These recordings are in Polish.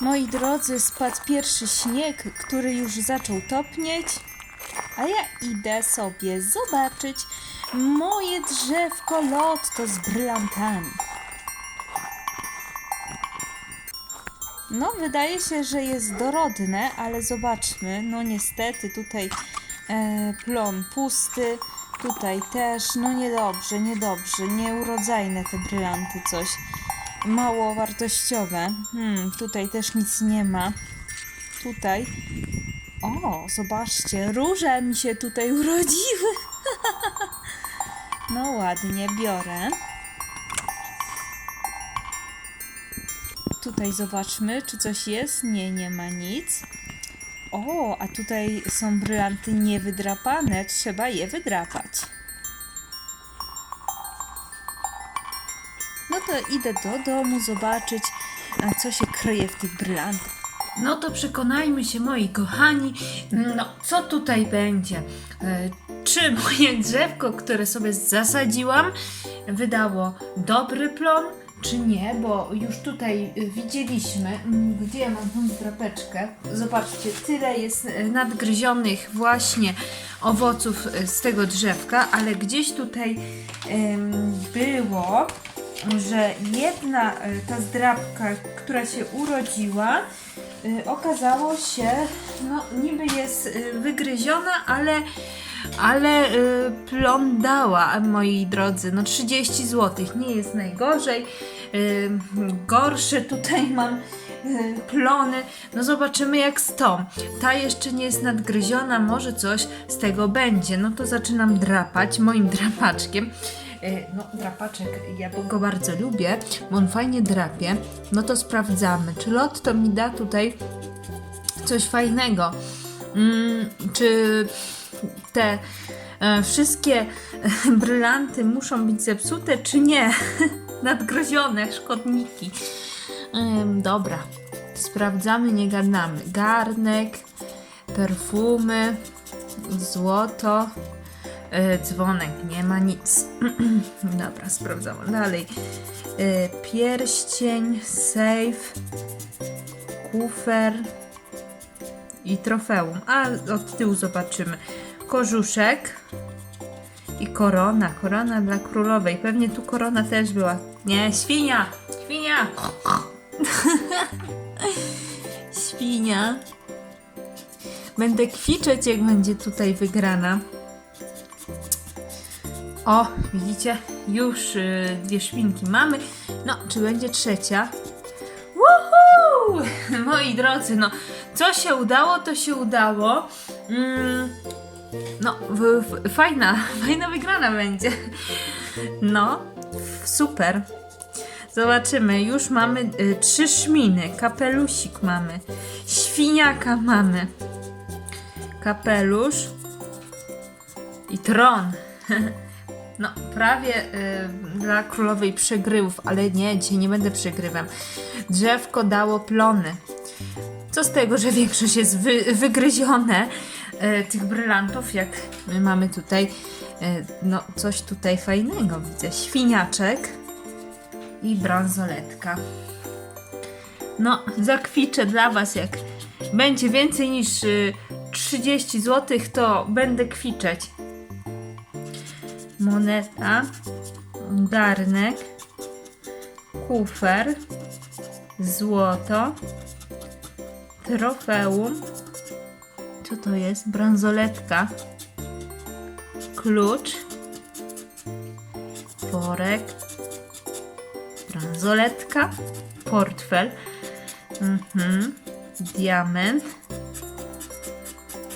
Moi drodzy, spadł pierwszy śnieg, który już zaczął topnieć, a ja idę sobie zobaczyć moje drzewko lotto z brylantami. No, wydaje się, że jest dorodne, ale zobaczmy. No niestety tutaj e, plon pusty, tutaj też. No niedobrze, niedobrze, nieurodzajne te brylanty coś. Mało wartościowe. Hmm, tutaj też nic nie ma. Tutaj. O, zobaczcie, róże mi się tutaj urodziły. no ładnie, biorę. Tutaj zobaczmy, czy coś jest. Nie, nie ma nic. O, a tutaj są brylanty niewydrapane. Trzeba je wydrapać. Idę do domu zobaczyć, co się kryje w tych brylantach. No to przekonajmy się, moi kochani, no co tutaj będzie? E, Czy moje drzewko, które sobie zasadziłam, wydało dobry plon, czy nie? Bo już tutaj widzieliśmy, mm, gdzie mam tą drapeczkę. Zobaczcie, tyle jest e, nadgryzionych właśnie owoców z tego drzewka, ale gdzieś tutaj było, że jedna e, ta zdrabka, która się urodziła, y, okazało się, no niby jest y, wygryziona, ale, ale y, plon dała, moi drodzy, no 30 zł, nie jest najgorzej. Gorsze tutaj mam plony, no zobaczymy jak z tą. Ta jeszcze nie jest nadgryziona, może coś z tego będzie. No to zaczynam drapać moim drapaczkiem. Y, No, drapaczek, ja go bardzo lubię, bo on fajnie drapie. No to sprawdzamy, czy lot to mi da tutaj coś fajnego. Mm, czy te e, wszystkie e, brylanty muszą być zepsute, czy nie? Nadgrozione szkodniki. Ym, dobra, sprawdzamy, nie gadamy. Garnek, perfumy, złoto, e, dzwonek, nie ma nic. Dobra, sprawdzamy dalej. E, pierścień, safe, kufer i trofeum. A od tyłu zobaczymy. Kożuszek i korona. Korona dla królowej. Pewnie tu korona też była. Nie, świnia! Świnia! Świnia. Będę kwiczeć, jak będzie tutaj wygrana. O, widzicie? Już y, dwie szpinki mamy. No, czy będzie trzecia? Woohoo! Moi drodzy, no, co się udało, to się udało. Mm, no, w, w, fajna, fajna wygrana będzie. No, super. Zobaczymy, już mamy y, trzy szminy, kapelusik mamy, świniaka mamy, kapelusz i tron. No, prawie y, dla królowej przegrywów, ale nie, dzisiaj nie będę przegrywem. Drzewko dało plony. Co z tego, że większość jest wy, wygryzione y, tych brylantów, jak my mamy tutaj, y, no, coś tutaj fajnego widzę. Świniaczek i bransoletka. No, zakwiczę dla Was, jak będzie więcej niż y, 30 zł, to będę kwiczeć moneta, garnek, kufer, złoto, trofeum. Co to jest? Bransoletka, klucz, worek, bransoletka, portfel, mhm. diament,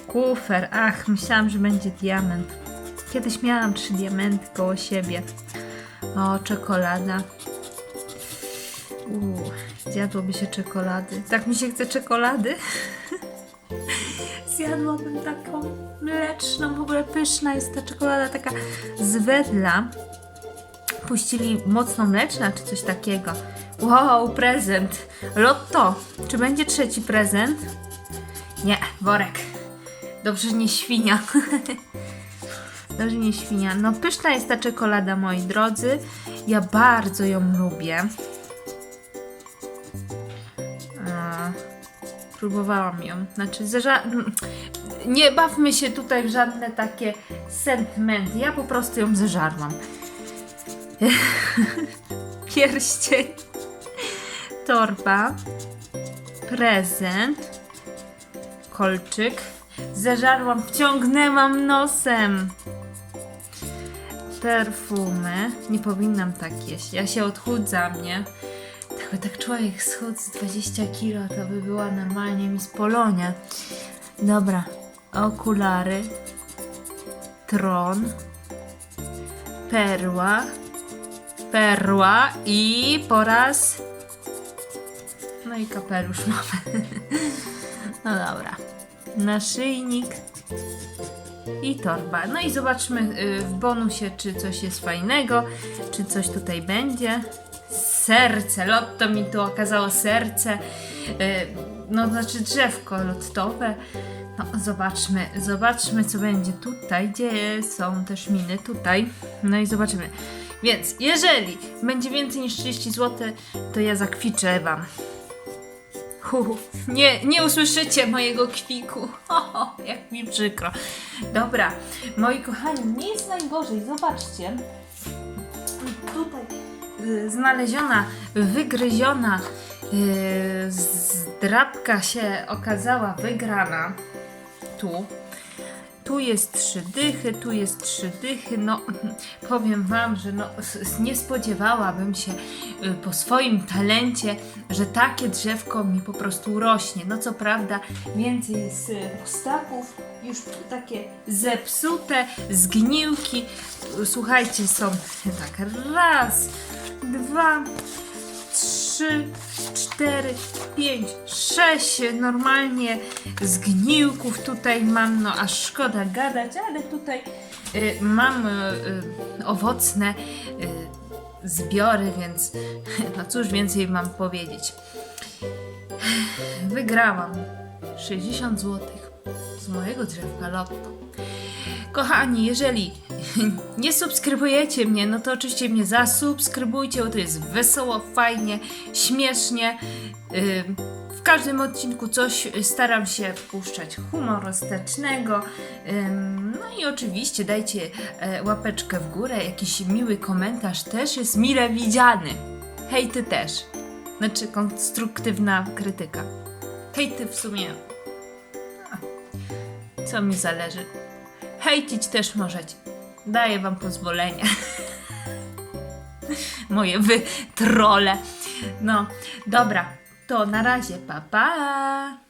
kufer. Ach, myślałam, że będzie diament. Kiedyś miałam trzy diamenty koło siebie. O, czekolada. Uuu, zjadłoby się czekolady. Tak mi się chce czekolady. Zjadłabym taką mleczną, w ogóle pyszna jest ta czekolada, taka z wedla. Puścili mocno mleczna, czy coś takiego. Wow, prezent. Lotto. Czy będzie trzeci prezent? Nie, worek. Dobrze, nie świnia. Dobrze, nie świnia. No pyszna jest ta czekolada, moi drodzy. Ja bardzo ją lubię. A, Próbowałam ją. Znaczy, mm, nie bawmy się tutaj w żadne takie sentymenty. Ja po prostu ją zeżarłam. Pierścień. Torba. Prezent. Kolczyk. Zeżarłam, wciągnęłam nosem. Perfumy. Nie powinnam tak jeść. Ja się odchudzam, nie? Jakby tak człowiek schudł z 20 kilo, to by była normalnie mi z Polonia. Dobra. Okulary. Tron. Perła. Perła i po raz. No i kapelusz mamy. No dobra. Naszyjnik i torba. No i zobaczmy y, w bonusie, czy coś jest fajnego, czy coś tutaj będzie. Serce, lotto mi tu okazało serce. Y, No, znaczy drzewko lottowe. No, zobaczmy, zobaczmy, co będzie tutaj, gdzie są też miny, tutaj. No i zobaczymy. Więc, jeżeli będzie więcej niż 30 zł, to ja zakwiczę Wam. Nie, nie usłyszycie mojego kwiku. Ho, ho, jak mi przykro. Dobra, moi kochani, nie jest najgorzej. Zobaczcie. Tutaj y, znaleziona, wygryziona y, zdrabka się okazała wygrana. Tu. Tu jest trzy dychy, tu jest trzy dychy. No, powiem Wam, że no, nie spodziewałabym się y, po swoim talencie, że takie drzewko mi po prostu rośnie. No co prawda, więcej jest y, pustaków, już takie zepsute, zgniłki. Słuchajcie, są tak, raz, dwa, trzy, cztery, pięć, sześć normalnie zgniłków tutaj mam, no aż szkoda gadać, ale tutaj y, mam y, owocne y, zbiory, więc no cóż więcej mam powiedzieć. Wygrałam 60 zł z mojego drzewka lotto. Kochani, jeżeli nie subskrybujecie mnie, no to oczywiście mnie zasubskrybujcie, bo to jest wesoło, fajnie, śmiesznie. W każdym odcinku coś staram się puszczać humorystycznego. No i oczywiście dajcie e, łapeczkę w górę, jakiś miły komentarz też jest mile widziany. Hejty też. Znaczy konstruktywna krytyka. Hejty w sumie. Co mi zależy. Hejcić też możecie. Daję wam pozwolenie. Moje wy trole. No, dobra. To na razie, pa pa.